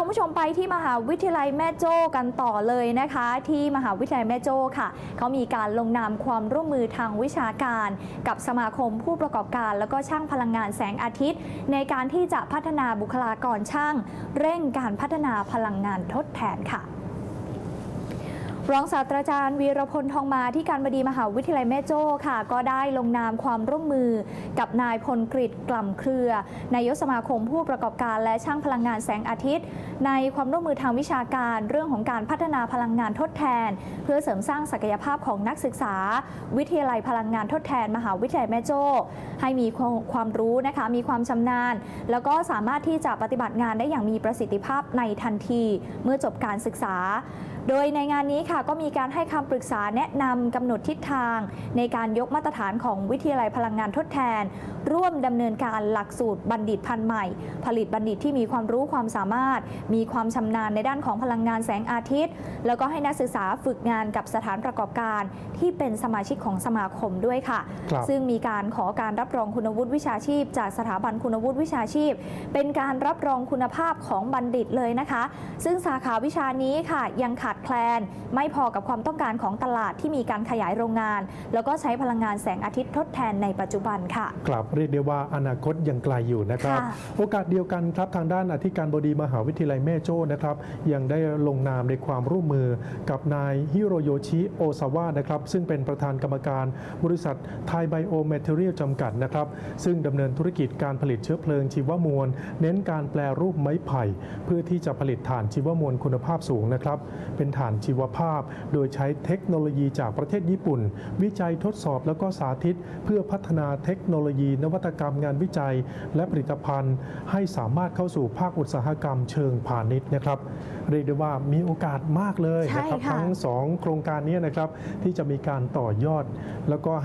คุณผู้ชมไปที่มหาวิทยาลัยแม่โจ้กันต่อเลยนะคะ ที่มหาวิทยาลัยแม่โจ้ค่ะเขามีการลงนามความร่วมมือทางวิชาการ กับสมาคมผู้ประกอบการ แล้วก็ช่างพลังงานแสงอาทิตย์ ในการที่จะพัฒนาบุคลากรช่าง เร่งการพัฒนาพลังงานทดแทนค่ะ รองศาสตราจารย์วีรพลทองมาที่การบดีมหาวิทยาลัยแม่โจ้ค่ะ ก็ได้ลงนามความร่วมมือกับนายพลกฤษกล่ำเครือนายกสมาคมผู้ประกอบการและช่างพลังงานแสงอาทิตย์ ในความร่วมมือทางวิชาการเรื่องของการพัฒนาพลังงานทดแทน เพื่อเสริมสร้างศักยภาพของนักศึกษา วิทยาลัยพลังงานทดแทน มหาวิทยาลัยแม่โจ้ ให้มีความรู้นะคะมีความชำนาญ แล้วก็สามารถที่จะปฏิบัติงานได้อย่างมีประสิทธิภาพในทันที เมื่อจบการศึกษา โดยในงานนี้ค่ะก็มีการให้คำปรึกษาแนะนำกำหนดทิศทาง ในการยกมาตรฐานของวิทยาลัยพลังงานทดแทน ร่วมดำเนินการหลักสูตรบัณฑิตพันธุ์ใหม่ ผลิตบัณฑิตที่มีความรู้ความสามารถ มีความชำนาญในด้านของพลังงานแสงอาทิตย์ แล้วก็ให้นักศึกษาฝึกงานกับสถานประกอบการ ที่เป็นสมาชิกของสมาคมด้วยค่ะครับซึ่งมีการขอการรับรองคุณวุฒิวิชาชีพ จากสถาบันคุณวุฒิวิชาชีพ เป็นการรับรองคุณภาพของบัณฑิตเลยนะคะ ซึ่งสาขาวิชานี้ค่ะยังขาดแคลนไม่พอกับความต้องการของตลาดที่มีการขยายโรงงาน แล้วก็ใช้พลังงานแสงอาทิตย์ทดแทนในปัจจุบันค่ะกลับเรียกได้ว่าอนาคตยังไกลอยู่นะครับค่ะโอกาสเดียวกันครับทางด้านอธิการบดีมหาวิทยาลัยแม่โจ้นะครับยังได้ลงนามในความร่วมมือกับนายฮิโรโยชิโอซาวะนะครับซึ่งเป็นประธานกรรมการบริษัทไทยไบโอแมเทเรียลจำกัดนะครับซึ่งดำเนินธุรกิจการผลิตเชื้อเพลิงชีวมวล เน้นการแปลรูปไม้ไผ่ เพื่อที่จะผลิตถ่านชีวมวลคุณภาพสูงนะครับเป็นถ่านชีวภาพโดยใช้เทคโนโลยีจากประเทศญี่ปุ่น วิจัยทดสอบแล้วก็สาธิต เพื่อพัฒนาเทคโนโลยี นวัตกรรมงานวิจัย และผลิตภัณฑ์ ให้สามารถเข้าสู่ภาคอุตสาหกรรมเชิงพาณิชย์นะครับเรียกได้ว่ามีโอกาสมากเลยนะครับใช่ค่ะทั้งสองโครงการนี้นะครับที่จะมีการต่อยอด แล้วก็ให้